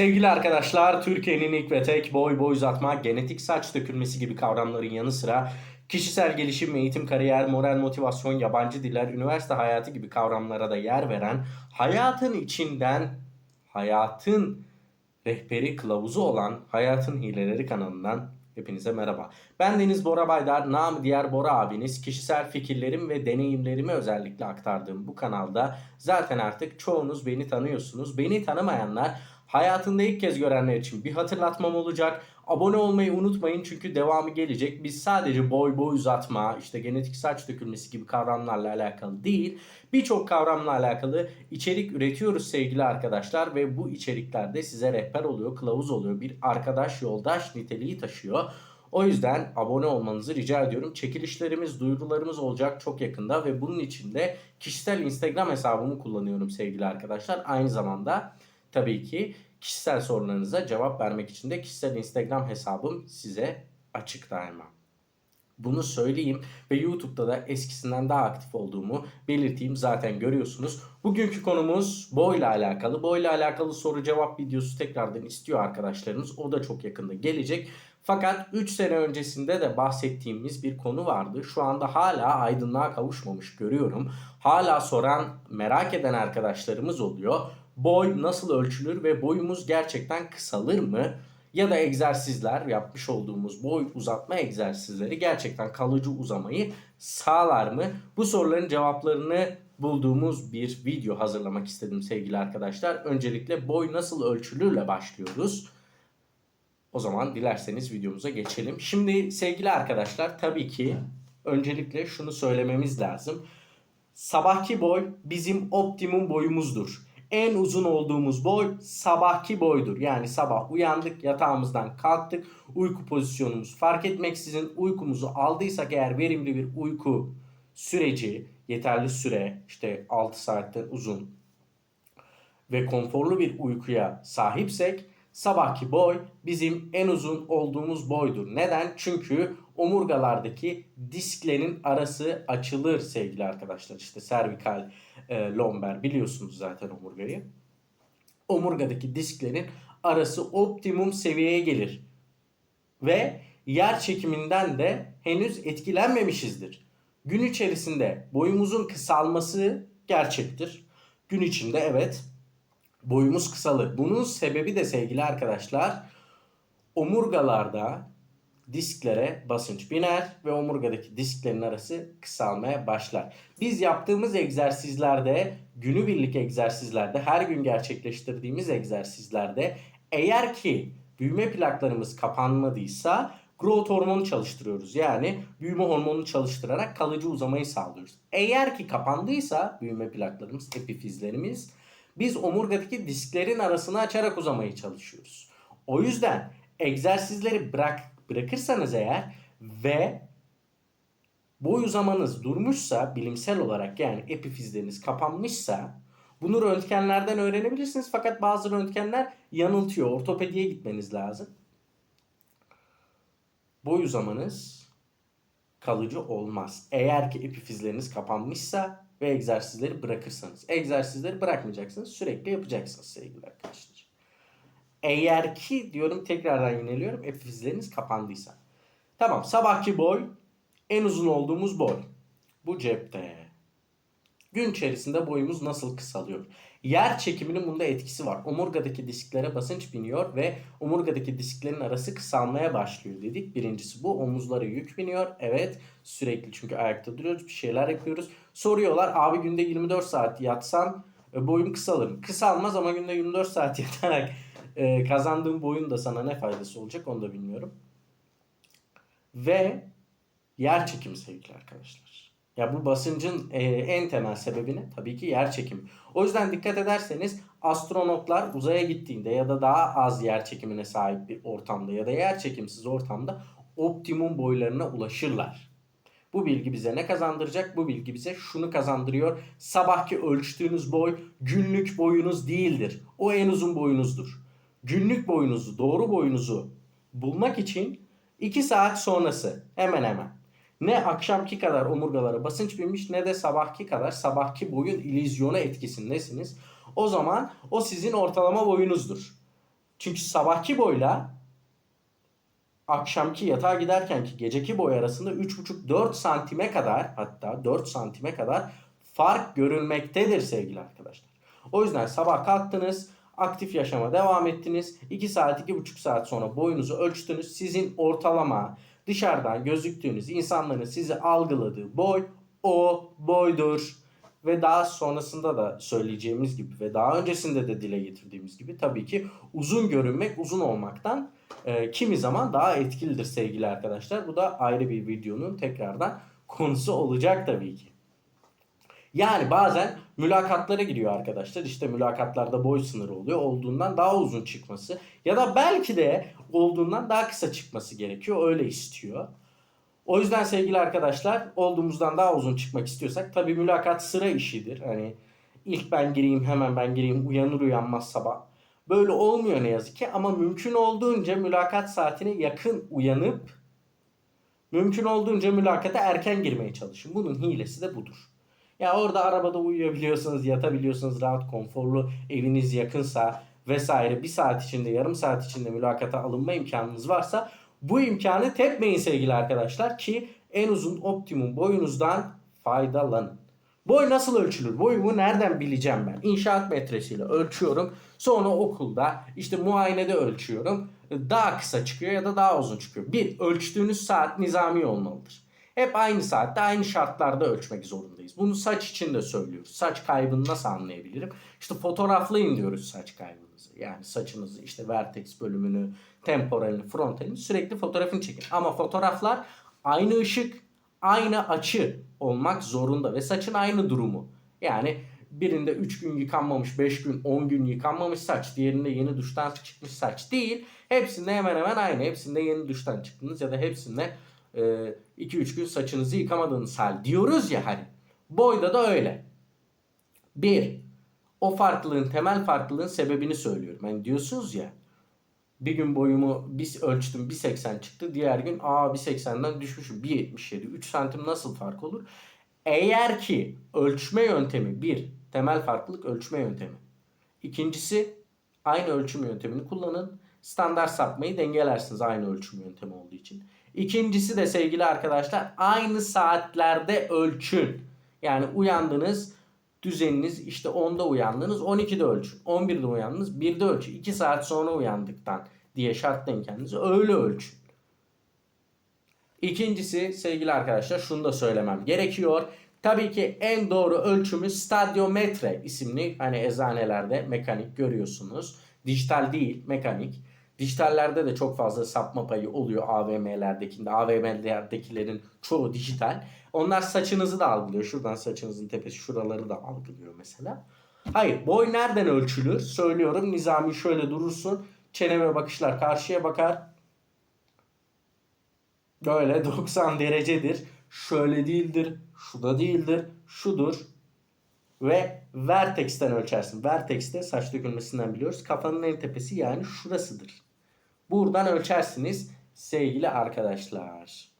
arkadaşlar, Türkiye'nin ilk ve tek boy boy uzatma, genetik saç dökülmesi gibi kavramların yanı sıra kişisel gelişim, eğitim, kariyer, moral, motivasyon, yabancı diller, üniversite hayatı gibi kavramlara da yer veren, hayatın içinden hayatın rehberi kılavuzu olan Hayatın Hileleri kanalından hepinize merhaba. Ben Deniz Bora Baydar, namı diğer Bora abiniz. Kişisel fikirlerim ve deneyimlerimi özellikle aktardığım bu kanalda zaten artık çoğunuz beni tanıyorsunuz. Beni tanımayanlar hayatında ilk kez görenler için bir hatırlatmam olacak. Abone olmayı unutmayın çünkü devamı gelecek. Biz sadece boy boy uzatma, işte genetik saç dökülmesi gibi kavramlarla alakalı değil, birçok kavramla alakalı içerik üretiyoruz sevgili arkadaşlar ve bu içeriklerde size rehber oluyor, kılavuz oluyor, bir arkadaş, yoldaş niteliği taşıyor. O yüzden abone olmanızı rica ediyorum. Çekilişlerimiz, duyurularımız olacak çok yakında ve bunun için de kişisel Instagram hesabımı kullanıyorum sevgili arkadaşlar. Aynı zamanda tabii ki kişisel sorularınıza cevap vermek için de kişisel Instagram hesabım size açık daima. Bunu söyleyeyim ve YouTube'da da eskisinden daha aktif olduğumu belirteyim. Zaten görüyorsunuz. Bugünkü konumuz boyla alakalı. Boyla alakalı soru cevap videosu tekrardan istiyor arkadaşlarımız. O da çok yakında gelecek. Fakat 3 sene öncesinde de bahsettiğimiz bir konu vardı. Şu anda hala aydınlığa kavuşmamış görüyorum. Hala soran, merak eden arkadaşlarımız oluyor. Boy nasıl ölçülür ve boyumuz gerçekten kısalır mı? Ya da egzersizler yapmış olduğumuz boy uzatma egzersizleri gerçekten kalıcı uzamayı sağlar mı? Bu soruların cevaplarını bulduğumuz bir video hazırlamak istedim sevgili arkadaşlar. Öncelikle boy nasıl ölçülürle başlıyoruz. O zaman dilerseniz videomuza geçelim. Şimdi sevgili arkadaşlar tabii ki öncelikle şunu söylememiz lazım. Sabahki boy bizim optimum boyumuzdur. En uzun olduğumuz boy sabahki boydur. Yani sabah uyandık, yatağımızdan kalktık, uyku pozisyonumuz fark etmeksizin uykumuzu aldıysak eğer verimli bir uyku süreci, yeterli süre işte 6 saatten uzun ve konforlu bir uykuya sahipsek sabahki boy bizim en uzun olduğumuz boydur. Neden? Çünkü omurgalardaki disklerin arası açılır sevgili arkadaşlar. İşte servikal, e, lomber biliyorsunuz zaten omurgayı. Omurgadaki disklerin arası optimum seviyeye gelir. Ve yer çekiminden de henüz etkilenmemişizdir. Gün içerisinde boyumuzun kısalması gerçektir. Gün içinde evet boyumuz kısalır. Bunun sebebi de sevgili arkadaşlar omurgalarda disklere basınç biner ve omurgadaki disklerin arası kısalmaya başlar. Biz yaptığımız egzersizlerde, günübirlik egzersizlerde, her gün gerçekleştirdiğimiz egzersizlerde eğer ki büyüme plaklarımız kapanmadıysa growth hormonu çalıştırıyoruz. Yani büyüme hormonunu çalıştırarak kalıcı uzamayı sağlıyoruz. Eğer ki kapandıysa büyüme plaklarımız, epifizlerimiz biz omurgadaki disklerin arasını açarak uzamaya çalışıyoruz. O yüzden egzersizleri bırak bırakırsanız eğer ve boy uzamanız durmuşsa bilimsel olarak yani epifizleriniz kapanmışsa bunu röntgenlerden öğrenebilirsiniz fakat bazı röntgenler yanıltıyor. Ortopediye gitmeniz lazım. Boy uzamanız kalıcı olmaz. Eğer ki epifizleriniz kapanmışsa ve egzersizleri bırakırsanız. Egzersizleri bırakmayacaksınız. Sürekli yapacaksınız sevgili arkadaşlar. Eğer ki diyorum tekrardan yineliyorum epifizleriniz kapandıysa. Tamam sabahki boy en uzun olduğumuz boy. Bu cepte. Gün içerisinde boyumuz nasıl kısalıyor? Yer çekiminin bunda etkisi var. Omurgadaki disklere basınç biniyor ve omurgadaki disklerin arası kısalmaya başlıyor dedik. Birincisi bu. Omuzlara yük biniyor. Evet sürekli çünkü ayakta duruyoruz bir şeyler yapıyoruz. Soruyorlar abi günde 24 saat yatsam e, boyum kısalır? Kısalmaz ama günde 24 saat yatarak e, kazandığım boyun da sana ne faydası olacak onu da bilmiyorum. Ve yer çekimi sevgili arkadaşlar. Ya bu basıncın e, en temel sebebini tabii ki yer çekimi. O yüzden dikkat ederseniz astronotlar uzaya gittiğinde ya da daha az yer çekimine sahip bir ortamda ya da yer çekimsiz ortamda optimum boylarına ulaşırlar. Bu bilgi bize ne kazandıracak? Bu bilgi bize şunu kazandırıyor. Sabahki ölçtüğünüz boy günlük boyunuz değildir. O en uzun boyunuzdur. Günlük boyunuzu, doğru boyunuzu bulmak için 2 saat sonrası hemen hemen ne akşamki kadar omurgalara basınç binmiş ne de sabahki kadar sabahki boyun ilizyonu etkisindesiniz. O zaman o sizin ortalama boyunuzdur. Çünkü sabahki boyla akşamki yatağa giderkenki geceki boy arasında 3,5-4 santime kadar hatta 4 santime kadar fark görülmektedir sevgili arkadaşlar. O yüzden sabah kalktınız, aktif yaşama devam ettiniz. 2 saat, 2,5 saat sonra boyunuzu ölçtünüz. Sizin ortalama dışarıdan gözüktüğünüz insanların sizi algıladığı boy o boydur. Ve daha sonrasında da söyleyeceğimiz gibi ve daha öncesinde de dile getirdiğimiz gibi tabii ki uzun görünmek uzun olmaktan e, kimi zaman daha etkilidir sevgili arkadaşlar. Bu da ayrı bir videonun tekrardan konusu olacak tabii ki. Yani bazen mülakatlara giriyor arkadaşlar. İşte mülakatlarda boy sınırı oluyor. Olduğundan daha uzun çıkması ya da belki de olduğundan daha kısa çıkması gerekiyor. Öyle istiyor. O yüzden sevgili arkadaşlar olduğumuzdan daha uzun çıkmak istiyorsak tabii mülakat sıra işidir. Hani ilk ben gireyim hemen ben gireyim uyanır uyanmaz sabah. Böyle olmuyor ne yazık ki ama mümkün olduğunca mülakat saatine yakın uyanıp mümkün olduğunca mülakata erken girmeye çalışın. Bunun hilesi de budur. Ya orada arabada uyuyabiliyorsunuz, yatabiliyorsunuz, rahat, konforlu, eviniz yakınsa vesaire bir saat içinde, yarım saat içinde mülakata alınma imkanınız varsa bu imkanı tepmeyin sevgili arkadaşlar ki en uzun optimum boyunuzdan faydalanın. Boy nasıl ölçülür? Boyumu nereden bileceğim ben? İnşaat metresiyle ölçüyorum. Sonra okulda işte muayenede ölçüyorum. Daha kısa çıkıyor ya da daha uzun çıkıyor. Bir, ölçtüğünüz saat nizami olmalıdır. Hep aynı saatte aynı şartlarda ölçmek zorundayız. Bunu saç için de söylüyoruz. Saç kaybını nasıl anlayabilirim? İşte fotoğraflayın diyoruz saç kaybınızı. Yani saçınızı işte vertex bölümünü, temporalini, frontalini sürekli fotoğrafını çekin. Ama fotoğraflar aynı ışık, aynı açı olmak zorunda ve saçın aynı durumu. Yani birinde 3 gün yıkanmamış, 5 gün, 10 gün yıkanmamış saç, diğerinde yeni duştan çıkmış saç değil. Hepsinde hemen hemen aynı. Hepsinde yeni duştan çıktınız ya da hepsinde 2-3 gün saçınızı yıkamadığınız hal diyoruz ya hani. Boyda da öyle. Bir, o farklılığın temel farklılığın sebebini söylüyorum. Hani diyorsunuz ya bir gün boyumu bir ölçtüm 1.80 çıktı. Diğer gün aa 1.80'den düşmüşüm 1.77. 3 santim nasıl fark olur? Eğer ki ölçme yöntemi bir temel farklılık ölçme yöntemi. İkincisi aynı ölçüm yöntemini kullanın. Standart sapmayı dengelersiniz aynı ölçüm yöntemi olduğu için. İkincisi de sevgili arkadaşlar aynı saatlerde ölçün. Yani uyandınız düzeniniz işte 10'da uyandınız 12'de ölçün. 11'de uyandınız 1'de ölçün. 2 saat sonra uyandıktan diye şartlayın kendinizi öyle ölçün. İkincisi sevgili arkadaşlar şunu da söylemem gerekiyor. Tabii ki en doğru ölçümü stadyometre isimli hani eczanelerde mekanik görüyorsunuz. Dijital değil mekanik. Dijitallerde de çok fazla sapma payı oluyor AVM'lerdekinde. AVM'lerdekilerin çoğu dijital. Onlar saçınızı da algılıyor. Şuradan saçınızın tepesi şuraları da algılıyor mesela. Hayır boy nereden ölçülür? Söylüyorum nizami şöyle durursun. Çene ve bakışlar karşıya bakar. Böyle 90 derecedir. Şöyle değildir. Şu da değildir. Şudur. Ve vertex'ten ölçersin. Vertex'te saç dökülmesinden biliyoruz. Kafanın en tepesi yani şurasıdır. Buradan ölçersiniz sevgili arkadaşlar.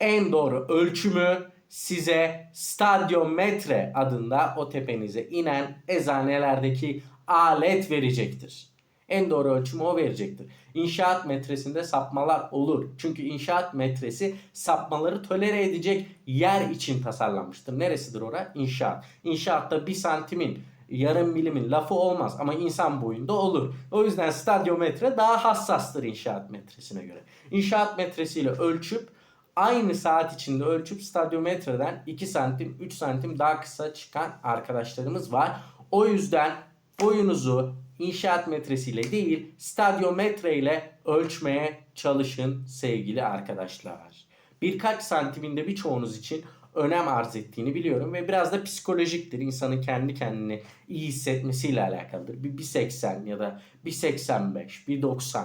En doğru ölçümü size stadyometre adında o tepenize inen eczanelerdeki alet verecektir. En doğru ölçümü o verecektir. İnşaat metresinde sapmalar olur. Çünkü inşaat metresi sapmaları tolere edecek yer için tasarlanmıştır. Neresidir ora? İnşaat. İnşaatta bir santimin yarım milimin lafı olmaz ama insan boyunda olur. O yüzden stadyometre daha hassastır inşaat metresine göre. İnşaat metresiyle ölçüp aynı saat içinde ölçüp stadyometreden 2 santim 3 santim daha kısa çıkan arkadaşlarımız var. O yüzden boyunuzu inşaat metresiyle değil stadyometre ile ölçmeye çalışın sevgili arkadaşlar. Birkaç santiminde birçoğunuz için önem arz ettiğini biliyorum ve biraz da psikolojiktir. İnsanın kendi kendini iyi hissetmesiyle alakalıdır. Bir 1.80 ya da 1.85, 1.90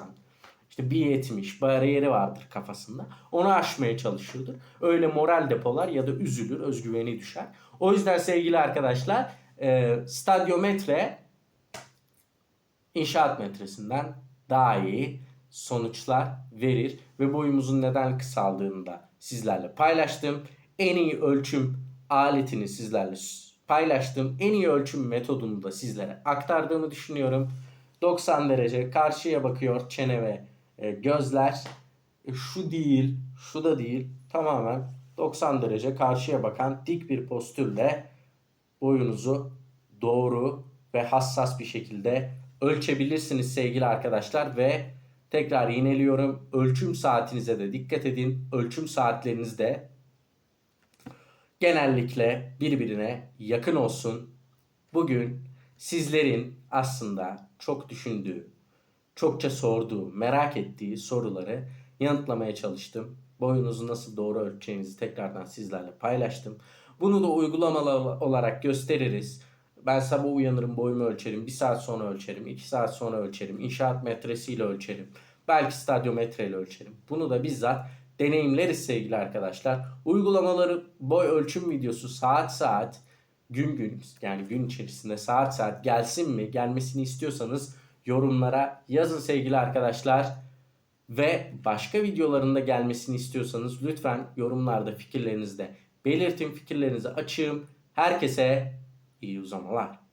işte 1.70 bariyeri vardır kafasında. Onu aşmaya çalışıyordur. Öyle moral depolar ya da üzülür, özgüveni düşer. O yüzden sevgili arkadaşlar e, stadyometre inşaat metresinden daha iyi sonuçlar verir ve boyumuzun neden kısaldığını da sizlerle paylaştım en iyi ölçüm aletini sizlerle paylaştım. En iyi ölçüm metodunu da sizlere aktardığımı düşünüyorum. 90 derece karşıya bakıyor çene ve e, gözler. E, şu değil, şu da değil. Tamamen 90 derece karşıya bakan dik bir postürle boyunuzu doğru ve hassas bir şekilde ölçebilirsiniz sevgili arkadaşlar ve tekrar yineliyorum. Ölçüm saatinize de dikkat edin. Ölçüm saatlerinizde genellikle birbirine yakın olsun. Bugün sizlerin aslında çok düşündüğü, çokça sorduğu, merak ettiği soruları yanıtlamaya çalıştım. Boyunuzu nasıl doğru ölçeceğinizi tekrardan sizlerle paylaştım. Bunu da uygulamalı olarak gösteririz. Ben sabah uyanırım boyumu ölçerim. Bir saat sonra ölçerim. iki saat sonra ölçerim. İnşaat metresiyle ölçerim. Belki stadyometreyle ölçerim. Bunu da bizzat deneyimleriz sevgili arkadaşlar. Uygulamaları boy ölçüm videosu saat saat gün gün yani gün içerisinde saat saat gelsin mi gelmesini istiyorsanız yorumlara yazın sevgili arkadaşlar. Ve başka videolarında gelmesini istiyorsanız lütfen yorumlarda fikirlerinizi de belirtin. Fikirlerinizi açığım. Herkese iyi uzamalar.